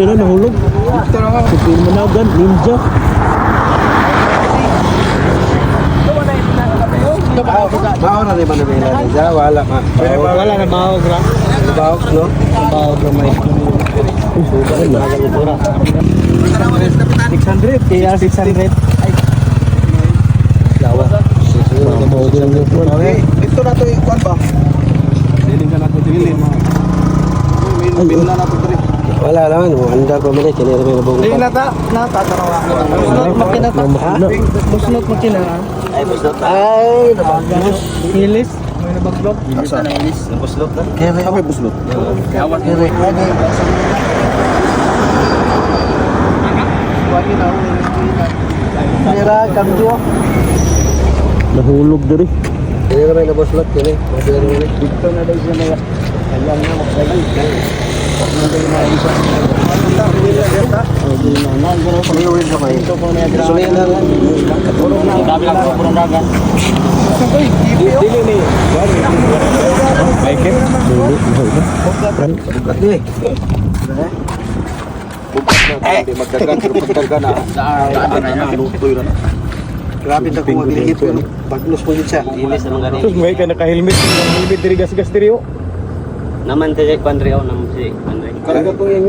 Pero nahulog. Supil managan, ninja. Mao na rin ba na may nila? Wala ma. Wala na mahog ra. Bawak, no? Mahog ra may. Na. 600. Kaya 600. Lawa. Ito na to ikuan ba? Diling ka na to dilin. Min min na diri. Wala naman, anda pa man kini rin na bugo. nata, nata, tarawa ko. Busnot makina ta. Busnot makina. Ay, busot. Ay, nabagos. Hilis. May nabaglog. Asa na ilis? Buslot na. Kaya may buslot. Kawat Kaya Kaya kamjo. Nahulog diri. Kaya rin na buslot kini. Kaya. Dito na daw siya na. Ayan na magsali. Mayuwin na na. Na. Na na. Grabe na kung maglihit yun. Bagnos mo yun siya. Ilis naman gani. Sus, may ka naka-helmet. Helmet diri gas-gas diri oh. Naman si Pandre ako naman si Pandre. Karga po yung